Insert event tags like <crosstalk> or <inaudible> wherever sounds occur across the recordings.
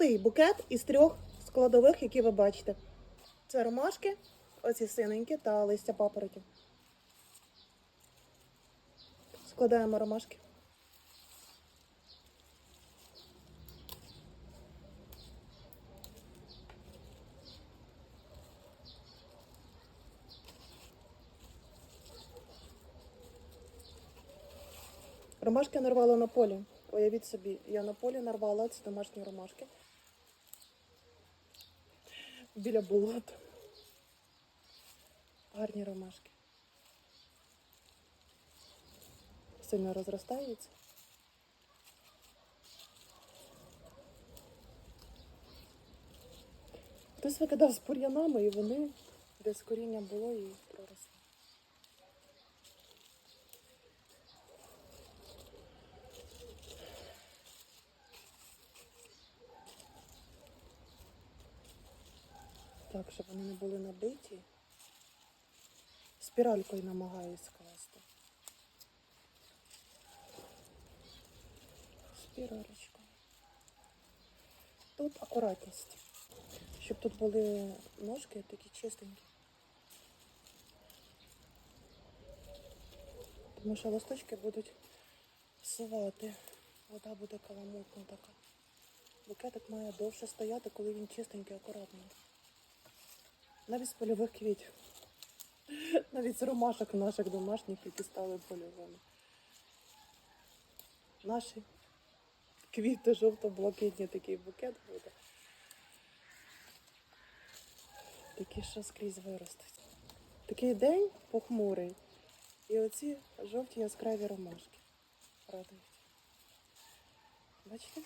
простий букет із трьох складових, які ви бачите. Це ромашки, оці синенькі та листя папоротів. Складаємо ромашки. Ромашки нарвала на полі. Уявіть собі, я на полі нарвала ці домашні ромашки. Біля болота. Гарні ромашки. Сильно розростаються. Хтось викидав з бур'янами і вони десь коріння було і проросли. Так, щоб вони не були набиті. Спіралькою намагаюсь скласти. Спіралечкою. Тут акуратність. Щоб тут були ножки такі чистенькі. Тому що листочки будуть всувати. Вода буде каламутна така. Букетик має довше стояти, коли він чистенький, акуратненький. Навіть з польових квітів. Навіть з ромашок наших домашніх, які стали польовими. Наші квіти жовто-блакитні, такий букет буде. Такі, що скрізь виростуть. Такий день похмурий. І оці жовті яскраві ромашки радують. Бачите?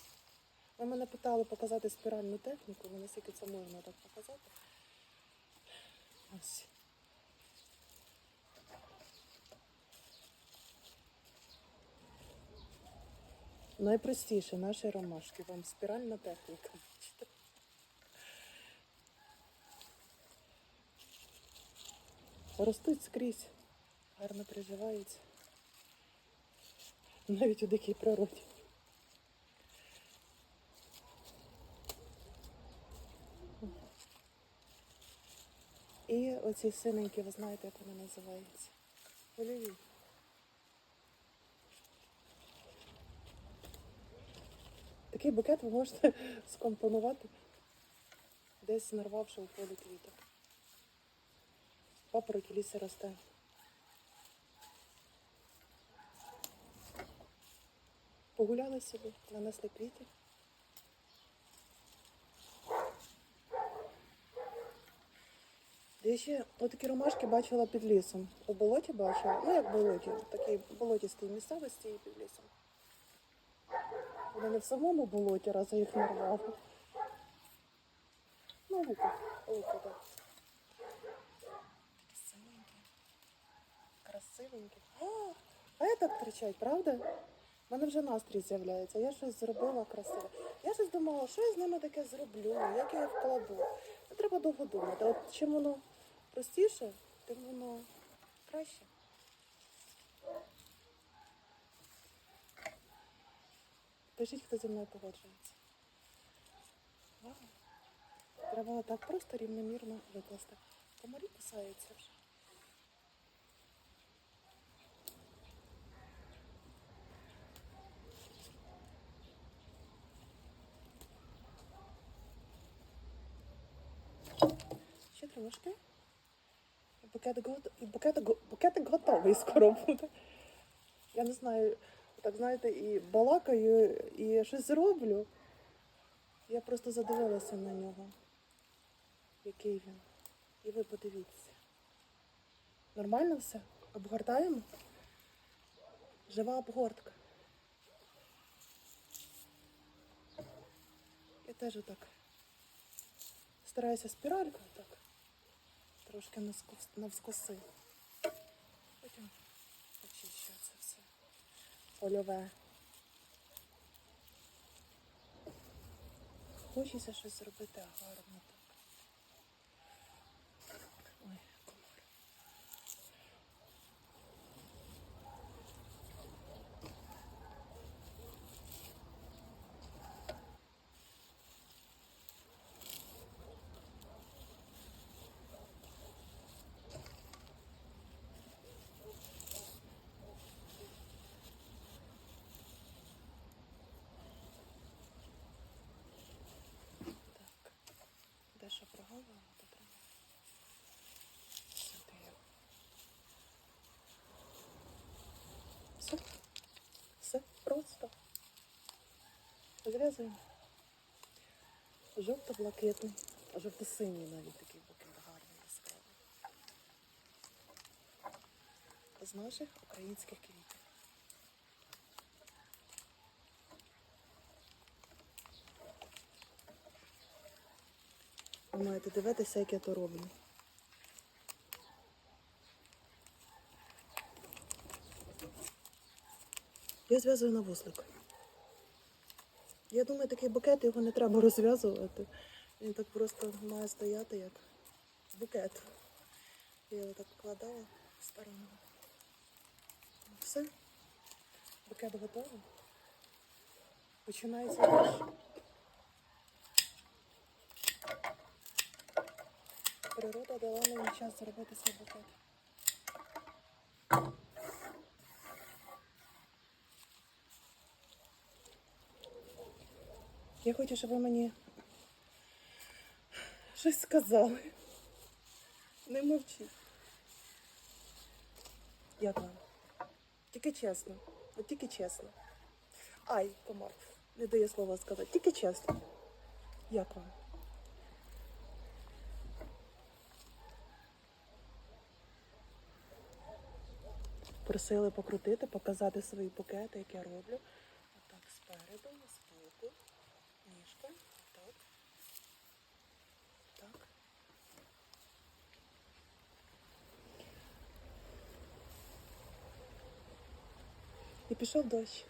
Ви мене питали показати спіральну техніку, ну наскільки це можна так показати. Ось. Найпростіше наші ромашки. Вам спіральна техніка. Ростуть скрізь, гарно приживаються. Навіть у дикій природі. І оці синенькі, ви знаєте, як вони називаються. Польові. Такий букет ви можете <laughs> скомпонувати, десь нарвавши у полі квіток. Папороті лісі росте. Погуляли собі, нанесли квіти. Я ще отакі ромашки бачила під лісом. У болоті бачила. Ну як в болоті, такій болотістій місцевості і під лісом. Вони в самому болоті, раз я їх нарвала. Ну, луку, луку, так. Такі синенькі, красивенькі. А, я так кричать, правда? У мене вже настрій з'являється. Я щось зробила красиве. Я щось думала, що я з ними таке зроблю, як я їх вкладу. Треба довго думати. От чим воно простіше, тим воно краще. Пишіть, хто зі мною погоджується. Вау. Треба так просто рівномірно викласти. Комарі кусаються вже. Ще трошки. Букетик, гот- і го- букетик готовий скоро буде. Я не знаю, так знаєте, і балакаю, і щось зроблю. Я просто задивилася на нього, який він. І ви подивіться. Нормально все? Обгортаємо? Жива обгортка. Я теж отак стараюся спіралькою так. Трошки навскос- навскоси. Потім очищу це все. Польове. Хочеться щось зробити гарно так. Ой, комар. Все. Все просто. Зв'язуємо. Жовто-блакитний, жовто-синій навіть такий букет гарний яскравий. З наших українських квітів. Ви маєте дивитися, як я то роблю. Я зв'язую на вузлик. Я думаю, такий букет його не треба розв'язувати. Він так просто має стояти як букет. Я його так вкладала в сторону. Все. Букет готовий. Починається. Природа дала мені час зробити свій букет. Я хочу, щоб ви мені щось сказали. Не мовчіть. Як вам? Тільки чесно. От тільки чесно. Ай, комар. Не дає слова сказати. Тільки чесно. Як вам? Просили покрутити, показати свої букети, як я роблю. Отак спереду, збоку, ніжка, отак. Так. І пішов дощ.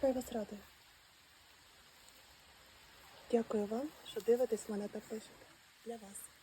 Хай вас радує. Дякую вам, що дивитесь мене та пишете. Для вас.